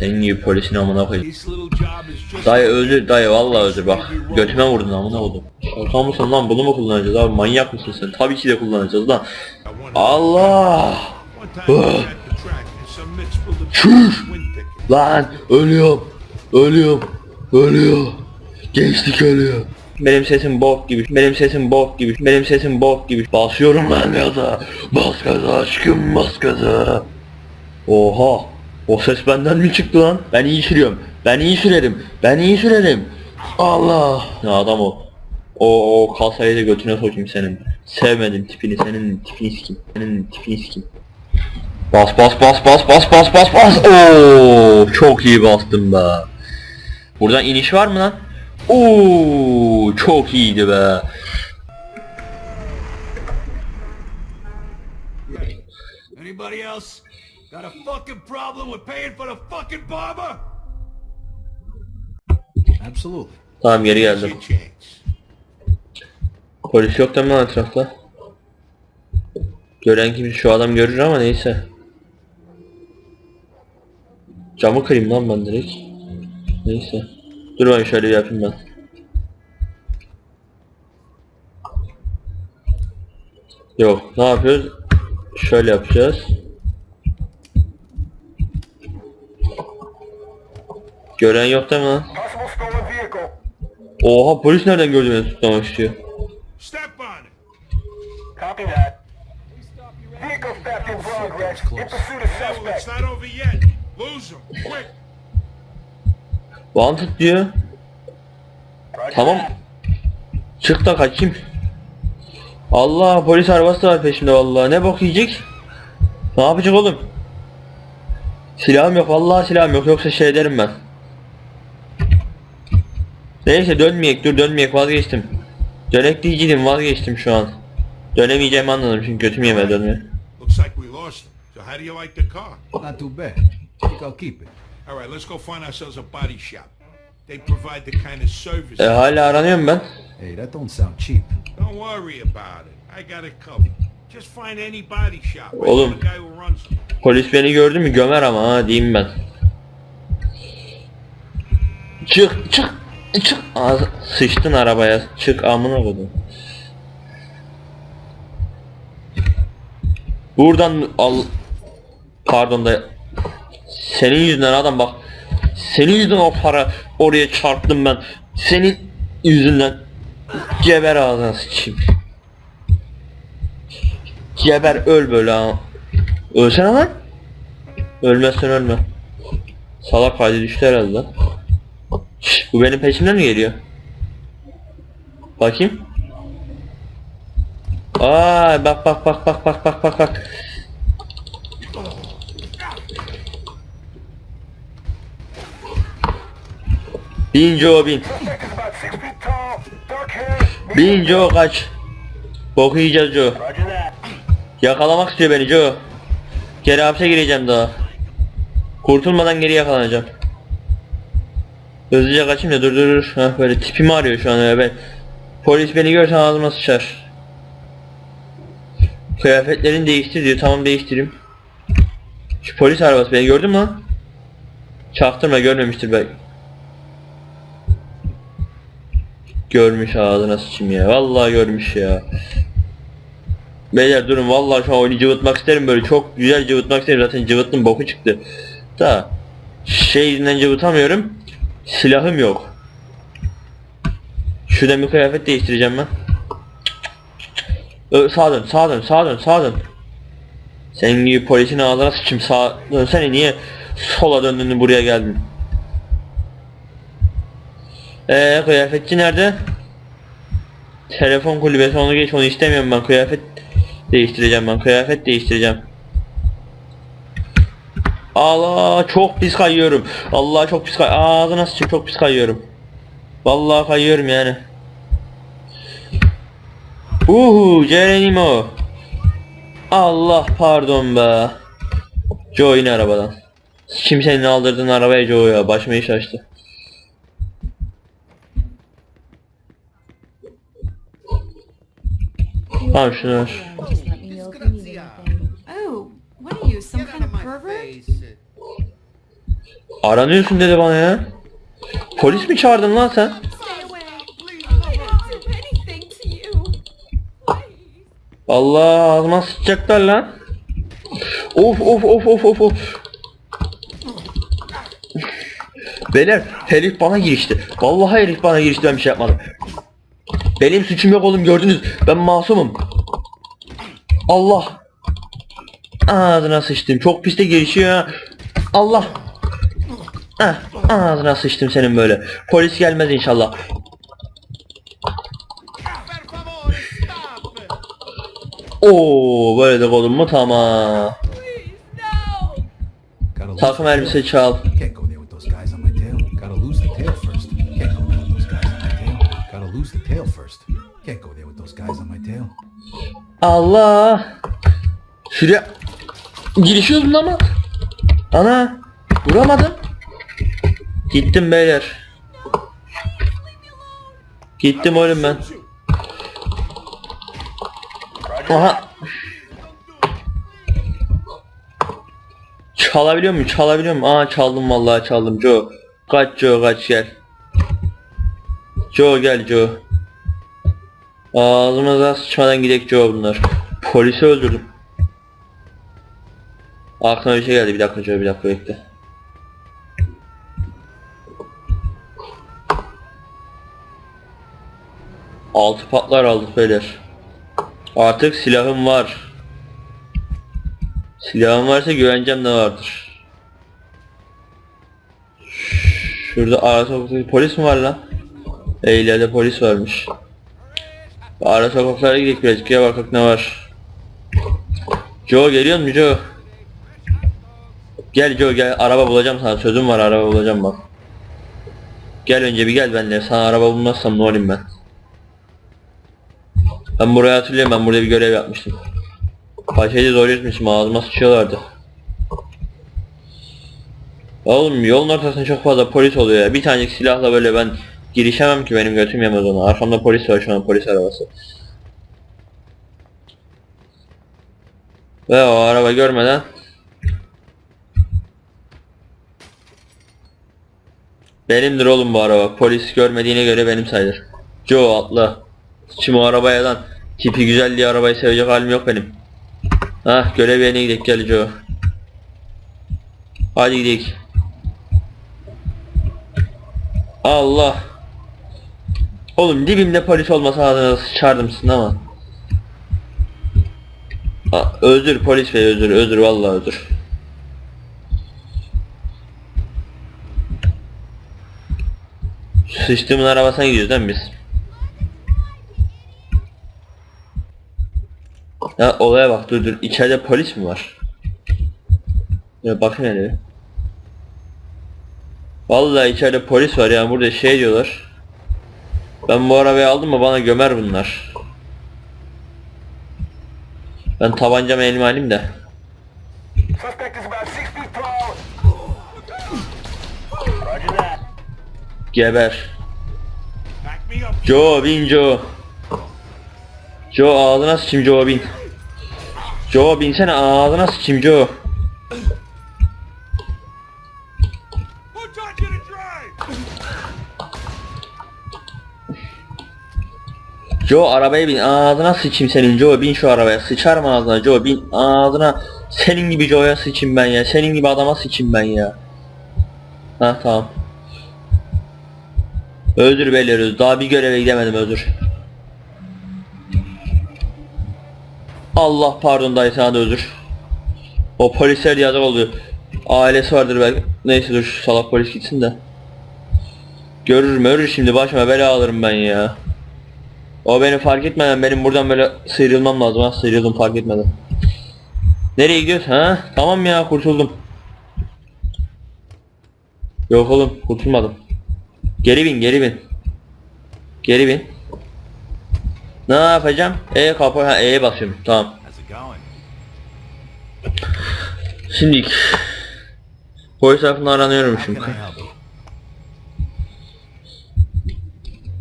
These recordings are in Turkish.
Senin gibi polisin amına koyayım. Dayı öldür dayı vallahi öldür bak. Götüme vurdun amına koydum. Şaka mısın lan bunu mu kullanacağız abi manyak mısın sen? Tabii ki de kullanacağız lan. Allah! Ticket. Lan ölüyorum. Ölüyorum. Ölüyor. Gençlik ölüyor. Benim sesim bok gibi. Benim sesim bok gibi. Benim sesim bok gibi. Basıyorum ben gaza. Bas gaza aşkım bas gaza. Oha. O ses benden mi çıktı lan? Ben iyi sürüyorum. Ben iyi sürerim. Ben iyi sürerim. Allah. Ne adam o. O, o kasayı da götüne sokayım senin. Sevmedim tipini. Senin tipini sikim. Senin tipini sikim. Bas bas bas bas bas bas bas bas. Oo, çok iyi bastım be. Buradan iniş var mı lan? Oo, çok iyiydi be. Anybody else got a fucking problem with paying for the fucking barber? Absolutely. Tamam geri geldim. chance. Polis yok değil mi lan etrafta? Gören kimse şu adam görür ama neyse. Camı kırayım lan ben direkt. Neyse. Dur ben şöyle bir yapayım ben. Yok ne yapıyoruz? Şöyle yapacağız. Gören yok değil mi lan? Oha polis nereden gördü beni tutmamak istiyor. Wanted diyor. Tamam. Çık da kaçayım. Allah polis arabası var peşimde vallahi. Ne bok yiyecek? Ne yapacak oğlum? Silahım yok vallahi silahım yok yoksa şey ederim ben. Neyse dönmeyek dur dönmeyek vazgeçtim. Dönek diyecektim vazgeçtim şu an. Dönemeyeceğimi anladım çünkü götüm yemeye dönmeye. Looks like we lost. So how do you like the car? Not too bad. Think I'll keep it. All right, let's go find ourselves a body shop. They provide the kind of service. E hala aranıyorum ben. Hey, that don't sound cheap. Don't worry about it. I got it covered. Just find any body shop. Oğlum. Polis beni gördü mü gömer ama ha diyeyim ben. Çık çık çık. Ağzı, sıçtın arabaya çık amına koydum. Buradan al. Pardon da senin yüzünden adam bak senin yüzünden o para oraya çarptım ben. Senin yüzünden geber ağzına sıçayım. Geber öl böyle ha. Ölsene lan. Ölmezsen ölme. Salak hali düştü herhalde Şşş, bu benim peşimden mi geliyor? Bakayım. Aa bak bak bak bak bak bak bak bak. Bin Joe bin. Suspect is about six feet tall, dark hair. Bin Joe kaç. Boku yiyeceğiz Joe. Yakalamak istiyor beni Joe Geri hapse gireceğim daha. Kurtulmadan geri yakalanacağım Hızlıca kaçayım da dur dur dur Heh, böyle tipimi arıyor şu an öyle. Ben Polis beni görse ağzıma sıçar. Kıyafetlerini değiştir diyor. Tamam değiştireyim. Şu polis arabası beni gördün mü lan? Çaktırma görmemiştir belki. Görmüş ağzına sıçayım ya. Vallahi görmüş ya. Beyler durun. Vallahi şu an oyunu cıvıtmak isterim böyle. Çok güzel cıvıtmak isterim. Zaten cıvıttım boku çıktı. Da şey yüzünden cıvıtamıyorum. Silahım yok. Şuradan bir kıyafet değiştireceğim ben. Ö, sağa dön, sağa dön, sağa dön, sağa dön. Senin gibi polisin ağzına sıçayım sağa dönsene niye sola döndün buraya geldin? Eee kıyafetçi nerede? Telefon kulübesi onu geç onu istemiyorum ben kıyafet değiştireceğim ben kıyafet değiştireceğim. Allah çok pis kayıyorum. Allah çok pis kay ağzına sıçayım çok pis kayıyorum. Vallahi kayıyorum yani. Uhu Geronimo. Allah pardon be. Joe in arabadan. Kim senin aldırdığın arabaya Joe ya başıma iş açtı. Tamam şunu ver. Aranıyorsun dedi bana ya. Polis mi çağırdın lan sen? Allah ağzıma sıçacaklar lan. Of of of of of of. Beyler herif bana girişti. Vallahi herif bana girişti ben bir şey yapmadım. Benim suçum yok oğlum gördünüz. Ben masumum. Allah. Ağzına sıçtım. Çok pis de girişiyor. Allah. Ah, ağzına sıçtım senin böyle. Polis gelmez inşallah. Oo böyle de kolum mu tamam. Takım elbise çal. Allah. Şuraya girişiyordun ama. Ana vuramadım. Gittim beyler. Gittim oğlum ben. Aha. Çalabiliyor muyum? Çalabiliyor muyum? Aa çaldım vallahi çaldım Joe. Kaç Joe kaç gel. Joe gel Joe. Ağzımıza sıçmadan gidek Joe bunlar. Polisi öldürdüm. Aklıma bir şey geldi bir dakika Joe bir dakika bekle. Altı patlar aldık beyler. Artık silahım var. Silahım varsa güvencem de vardır. Şurada ara sokakta polis mi var lan? E, polis varmış. Ara sokaklara gidelim birazcık ya bakak ne var. Joe geliyor mu Joe? Gel Joe gel araba bulacağım sana sözüm var araba bulacağım bak. Gel önce bir gel benimle sana araba bulmazsam ne olayım ben. Ben buraya hatırlıyorum ben burada bir görev yapmıştım. Paşayı zor yutmuşum ağzıma sıçıyorlardı. Oğlum yolun ortasında çok fazla polis oluyor ya. Bir tanecik silahla böyle ben girişemem ki benim götüm yemez ona. Arkamda polis var şu an polis arabası. Ve o araba görmeden Benimdir oğlum bu araba. Polis görmediğine göre benim sayılır. Joe atla. Şimdi o arabaya lan. Tipi güzel diye arabayı sevecek halim yok benim. Hah görev yerine gidelim gel Joe. Hadi gidelim. Allah. Oğlum dibimde polis olmasa ağzına sıçardım sizin ama. Aa, özür polis bey özür özür vallahi özür. Sıçtığımın arabasına gidiyoruz değil mi biz? Ya olaya bak dur dur içeride polis mi var? Ya bakın hele. bir. Vallahi içeride polis var ya burada şey diyorlar. Ben bu arabayı aldım mı bana gömer bunlar. Ben tabancamı elime alayım da. Geber. Joe bin Joe. Joe ağzına sıçayım Joe bin. Joe binsene ağzına sıçayım Joe. Joe arabaya bin ağzına sıçayım senin Joe bin şu arabaya sıçarım ağzına Joe bin ağzına senin gibi Joe'ya sıçayım ben ya senin gibi adama sıçayım ben ya. Ha tamam. Özür beyler daha bir göreve gidemedim özür. Allah pardon dayı sana da özür. O polisler yazık oluyor. Ailesi vardır belki. Neyse dur salak polis gitsin de. Görür görür şimdi başıma bela alırım ben ya. O beni fark etmeden benim buradan böyle sıyrılmam lazım ha sıyrıldım fark etmeden. Nereye gidiyorsun ha? Tamam ya kurtuldum. Yok oğlum kurtulmadım. Geri bin geri bin. Geri bin. Ne yapacağım? E kapı ha E'ye basıyorum. Tamam. Şimdi polis tarafından aranıyorum şimdi.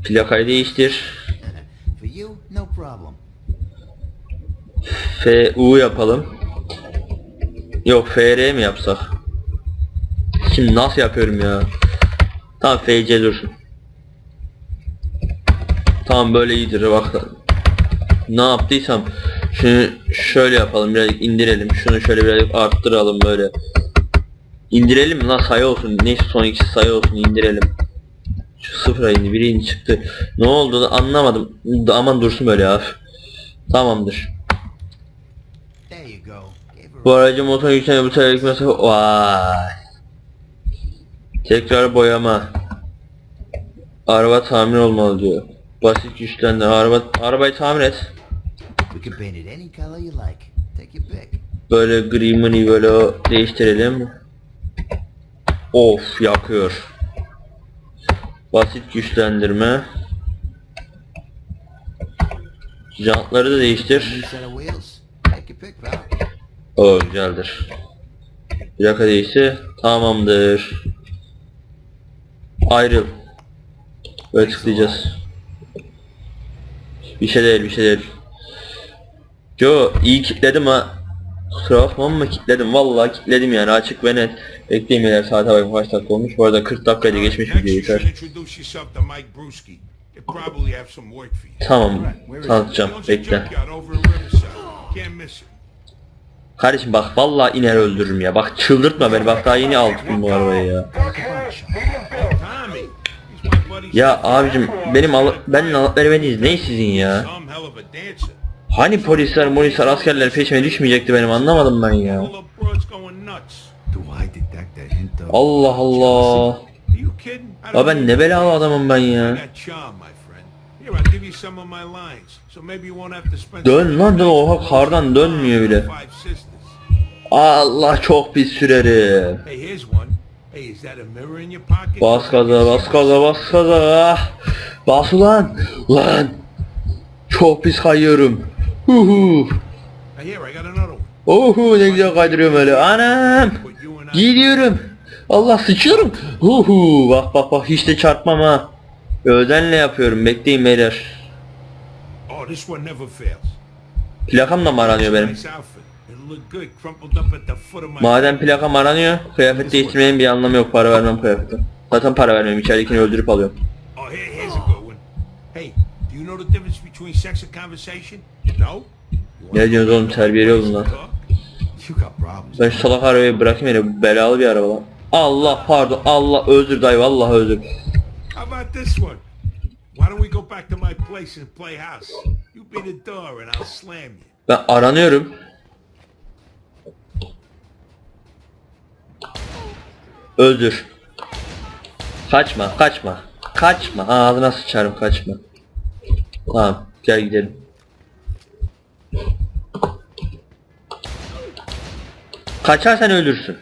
Plakayı değiştir. FU yapalım. Yok FR mi yapsak? Şimdi nasıl yapıyorum ya? Tamam FC dursun. Tamam böyle iyidir bak. Ne yaptıysam şunu şöyle yapalım birazcık indirelim. Şunu şöyle birazcık arttıralım böyle. İndirelim mi lan sayı olsun. Neyse son ikisi sayı olsun indirelim. Şu sıfıra indi biri indi çıktı. Ne oldu da anlamadım. Aman dursun böyle ya. Tamamdır. Bu aracın motor yükselme bu tekerlek mesafe vay. Tekrar boyama. Araba tamir olmalı diyor. Basit güçlendir. Araba arabayı tamir et. Böyle gri mini böyle değiştirelim. Of yakıyor. Basit güçlendirme. Jantları da değiştir. O güzeldir. Plaka değişti. Tamamdır. Ayrıl. Böyle tıklayacağız. Bir şey değil bir şey değil. Joe iyi kilitledim ha. Kusura bakma ama kilitledim. Vallahi kilitledim yani açık ve net. Bekleyin beyler saate bakın kaç dakika olmuş. Bu arada 40 dakikaydı geçmiş Next, video yeter. Tamam tanıtacağım bekle. Kardeşim bak vallahi iner öldürürüm ya. Bak çıldırtma beni bak daha yeni aldım bu arabayı ya. Ya abicim benim al benimle alıp veremediğiniz ne sizin ya? Hani polisler, polisler, askerler peşime düşmeyecekti benim anlamadım ben ya. Allah Allah. Ya ben ne belalı adamım ben ya. Dön lan dön oha kardan dönmüyor bile. Allah çok pis sürerim. Hey, here's one. Hey, is that a mirror in your pocket? Bas gaza bas gaza bas gaza. Bas ulan. Lan. Çok pis kayıyorum. Huhu. Here, I got another one. Ohu ne güzel kaydırıyorum öyle. Anam. Gidiyorum. Allah sıçıyorum. Huhu. Bak bak bak hiç de çarpmam ha. Özenle yapıyorum. Bekleyin beyler. Oh, this one never fails. Plakam da mı aranıyor benim? Madem plakam aranıyor, kıyafet değiştirmenin bir anlamı yok. Para vermem kıyafete. Zaten para vermiyorum. İçeridekini öldürüp alıyorum. Oh, Ne diyorsunuz oğlum terbiyeli olun lan. Ben şu salak arabayı bırakayım bu belalı bir araba lan. Allah pardon Allah özür dayı vallahi özür. How about this one? Why don't we go back to my place and play house? You be the door and I'll slam you. Ben aranıyorum. Öldür. Kaçma kaçma. Kaçma ağzına sıçarım kaçma. Tamam gel gidelim. Kaçarsan ölürsün.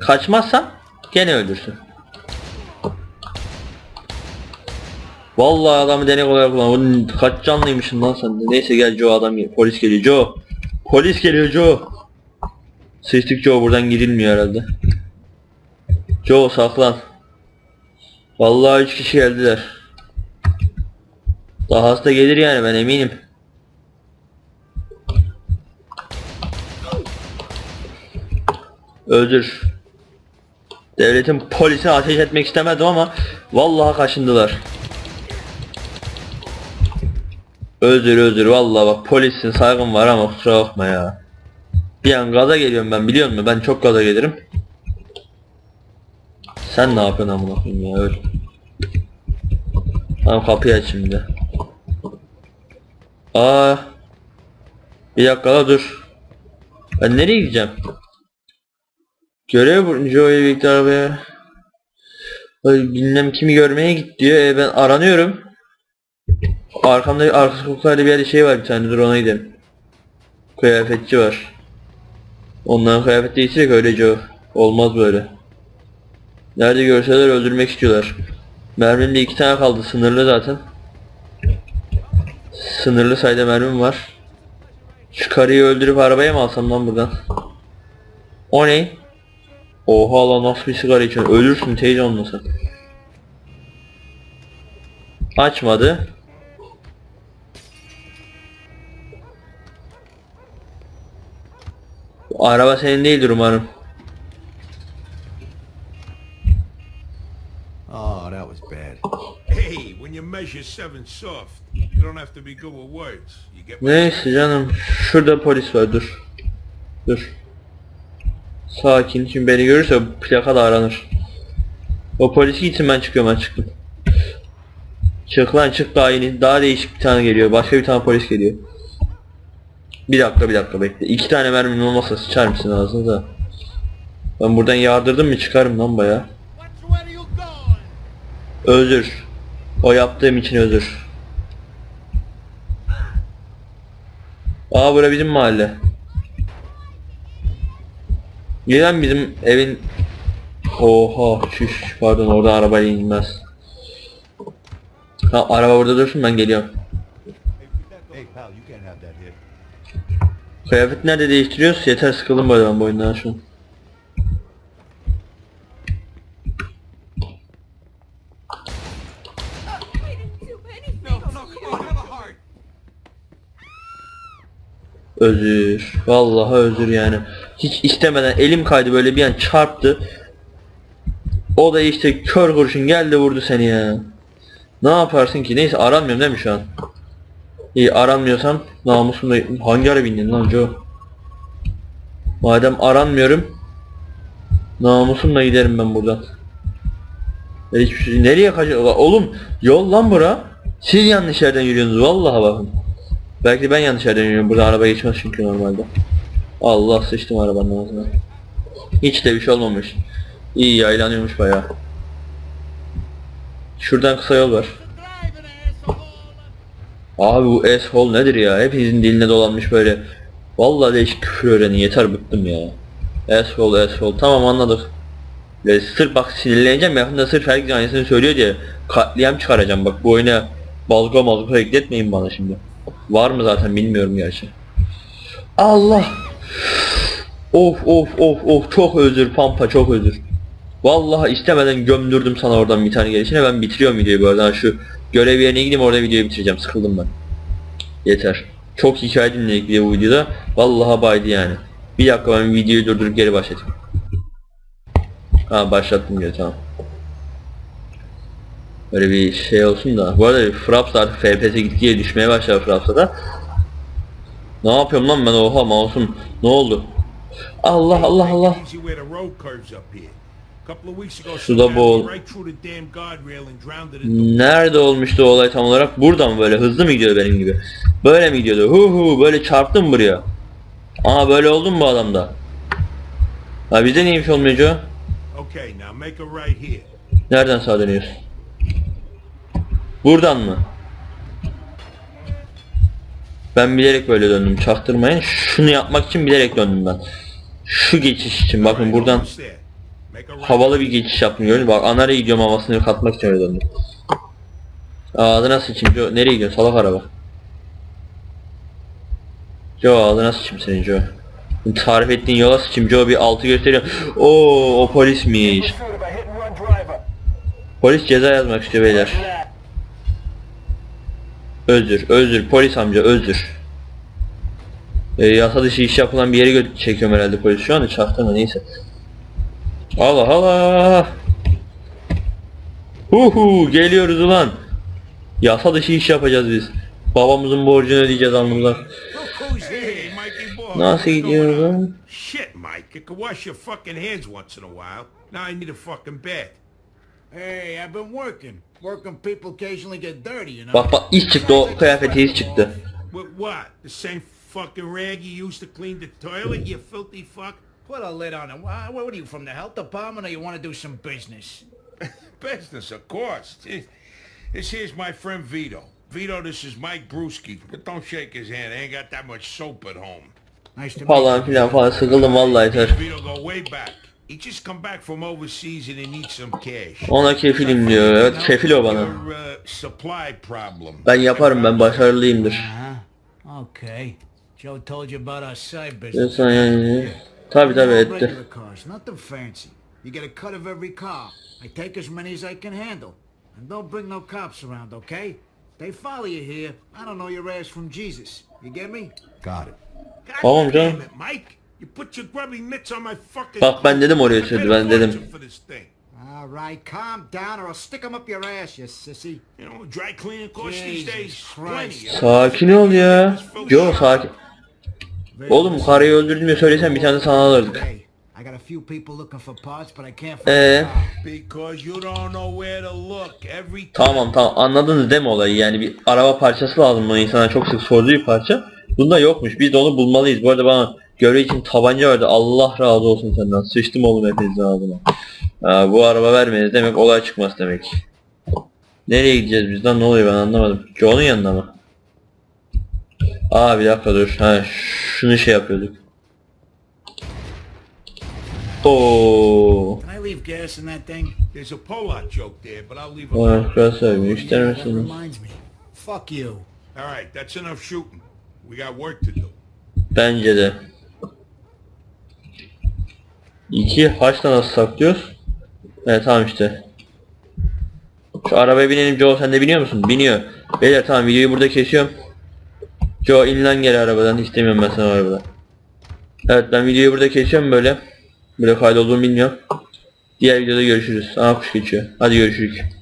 Kaçmazsan gene öldürsün. Vallahi adamı denek olarak kullan. Oğlum kaç canlıymışsın lan sen. Neyse gel Joe adam geliyor. Polis geliyor Joe. Polis geliyor Joe. Seçtik Joe buradan girilmiyor herhalde. Joe saklan. Vallahi üç kişi geldiler. Daha da gelir yani ben eminim. Öldür. Devletin polisi ateş etmek istemedim ama vallahi kaşındılar. Öldür öldür vallahi bak polisin saygım var ama kusura bakma ya. Bir an gaza geliyorum ben biliyor musun? Ben çok gaza gelirim. Sen ne yapıyorsun amına koyayım ya öl. Tamam kapıyı aç şimdi. Aa. Bir dakika la dur. Ben nereye gideceğim? Görev Joey birlikte arabaya. Ay, Bilmem kimi görmeye git diyor. E, ben aranıyorum. Arkamda arka sokaklarda bir yerde şey var bir tane dur ona gidelim. Kıyafetçi var. Onların kıyafet değiştirek öylece. Olmaz böyle. Nerede görseler öldürmek istiyorlar. Mermim de iki tane kaldı sınırlı zaten. Sınırlı sayıda mermim var. Şu karıyı öldürüp arabaya mı alsam lan buradan? O ne? Oha lan nasıl bir sigara içiyorsun? Ölürsün teyze olmasın. Açmadı. Araba senin değildir umarım. Oh, that was bad. Hey, when you measure seven soft, you don't have to be good with words. You get Neyse canım. Şurada polis var dur. Dur. Sakin. Şimdi beni görürse plaka da aranır. O polis gitsin ben çıkıyorum ben çıktım. Çık lan çık daha yeni. Daha değişik bir tane geliyor. Başka bir tane polis geliyor. Bir dakika bir dakika bekle. İki tane mermin olmasa sıçar mısın ağzına da. Ben buradan yardırdım mı çıkarım lan baya. Özür. O yaptığım için özür. Aa bura bizim mahalle. Gelen bizim evin Oha şuş pardon orada arabayla inmez. Ha araba burada dursun ben geliyorum. Kıyafet nerede değiştiriyoruz? Yeter sıkıldım böyle ben bu oyundan şu an. Özür. Vallahi özür yani. Hiç istemeden elim kaydı böyle bir an çarptı. O da işte kör kurşun geldi vurdu seni ya. Ne yaparsın ki? Neyse aranmıyorum değil mi şu an? İyi aranmıyorsam namusumda hangi ara bindin lan Joe? Madem aranmıyorum namusumla giderim ben buradan. Ben hiçbir şey nereye kaçıyor? Oğlum yol lan bura. Siz yanlış yerden yürüyorsunuz vallahi bakın. Belki ben yanlış yerden yürüyorum. Burada araba geçmez çünkü normalde. Allah sıçtım arabanın ağzına. Hiç de bir şey olmamış. İyi yaylanıyormuş bayağı. Şuradan kısa yol var. Abi bu asshole nedir ya? Hepinizin diline dolanmış böyle. Vallahi değişik küfür öğrenin yeter bıktım ya. Asshole asshole tamam anladık. Ve sırf bak sinirleneceğim yakında sırf herkes aynısını söylüyor diye katliam çıkaracağım bak bu oyuna balga malga ekletmeyin bana şimdi. Var mı zaten bilmiyorum gerçi. Allah. Of of of of çok özür Pampa çok özür. Vallahi istemeden gömdürdüm sana oradan bir tane gelişine ben bitiriyorum videoyu bu arada şu görev yerine gideyim orada videoyu bitireceğim sıkıldım ben. Yeter. Çok hikaye dinledik bir de bu videoda. Vallahi baydı yani. Bir dakika ben videoyu durdurup geri başlatayım. Ha başlattım diyor tamam. Böyle bir şey olsun da. Bu arada Fraps artık FPS gittiye düşmeye başladı Fraps'a da. Ne yapıyorum lan ben oha mouse'um ne oldu? Allah Allah Allah. Suda boğul. Nerede olmuştu olay tam olarak? Burada mı böyle hızlı mı gidiyor benim gibi? Böyle mi gidiyordu? Hu hu böyle çarptım buraya. Aa böyle oldu mu bu adamda? Ha bizde neymiş here. Nereden sağa dönüyorsun? Buradan mı? Ben bilerek böyle döndüm çaktırmayın. Şunu yapmak için bilerek döndüm ben. Şu geçiş için bakın buradan havalı bir geçiş yaptım gördün? Bak ana nereye gidiyorum havasını katmak için öyle döndüm. Ağzına sıçayım Joe. Nereye gidiyorsun salak araba? Joe ağzına sıçayım senin Joe. Tarif ettiğin yola sıçayım Joe bir altı gösteriyor. Oo o polismiş. Polis ceza yazmak istiyor beyler. Özür, özür, polis amca özür. E, yasa dışı iş yapılan bir yere çekiyorum herhalde polis şu anda çaktırma neyse. Allah Allah. Huhu geliyoruz ulan. Yasa dışı iş yapacağız biz. Babamızın borcunu ödeyeceğiz boy. Nasıl gidiyoruz lan? Shit, Mike. You can wash your fucking hands once in a while. Now I need a fucking bed. Hey, I've been working. Working people occasionally get dirty, you know. Bak bak iz çıktı o kıyafeti iz çıktı. What? The same fucking rag you used to clean the toilet, you filthy fuck? Put a lid on it. Why- What are you from the health department, or you want to do some business? Business, of course. This- This here's my friend Vito. Vito, this is Mike Brewski. But don't shake his hand. I ain't got that much soap at home. Nice to meet Falan you. filan falan sıkıldım vallahi yeter. Vito go way back. He just come back from overseas and he needs some cash. Ona kefilim diyor. Evet kefil o bana. Your, uh, supply problem. Ben yaparım ben başarılıyımdır. Uh-huh. Okay. Joe told you about our side business. Diyorsan yani. Tabi tabi etti. Regular cars, nothing fancy. You get a cut of every car. I take as many as I can handle. And don't bring no cops around, okay? They follow you here. I don't know your ass from Jesus. You get me? Got it. God Tamam damn canım. it, Mike. You put your grubby mitts on my fucking Bak ben dedim oraya I sürdü paid a ben dedim. All right, calm down or I'll stick 'em up your ass, you sissy. You know, dry cleaning costs these days? Sakin ol ya. Yo sakin. Oğlum karıyı öldürdüm diye söylesen bir tane sana alırdık. I got a few people looking for parts, but I can't Ee? Because you don't know where to look. Tamam tamam anladınız değil mi olayı yani bir araba parçası lazım buna insana çok sık sorduğu bir parça. Bunda yokmuş biz de onu bulmalıyız. Bu arada bana görev için tabanca verdi Allah razı olsun senden sıçtım oğlum hepinizin ağzına. Bu araba vermeniz demek olay çıkmaz demek. Nereye gideceğiz biz lan ne oluyor ben anlamadım. Joe'nun yanına mı? Aa bir dakika dur. Ha şunu şey yapıyorduk. Oo. Can I leave gas in that thing? there's a Polak joke there, but I'll leave it Vay alone. biraz sevmiyor ister That misiniz? reminds me. Fuck you. All right, that's enough shooting. We got work to do. Bence de. İki haçla nasıl saklıyoruz? Evet tamam işte. Şu arabaya binelim Joe sen de biniyor musun? Biniyor. Beyler tamam videoyu burada kesiyorum. Joe in gel arabadan istemiyorum ben seni arabada. Evet ben videoyu burada kesiyorum böyle. Böyle kaydolduğumu bilmiyorum. Diğer videoda görüşürüz. Aa kuş geçiyor. Hadi görüşürüz.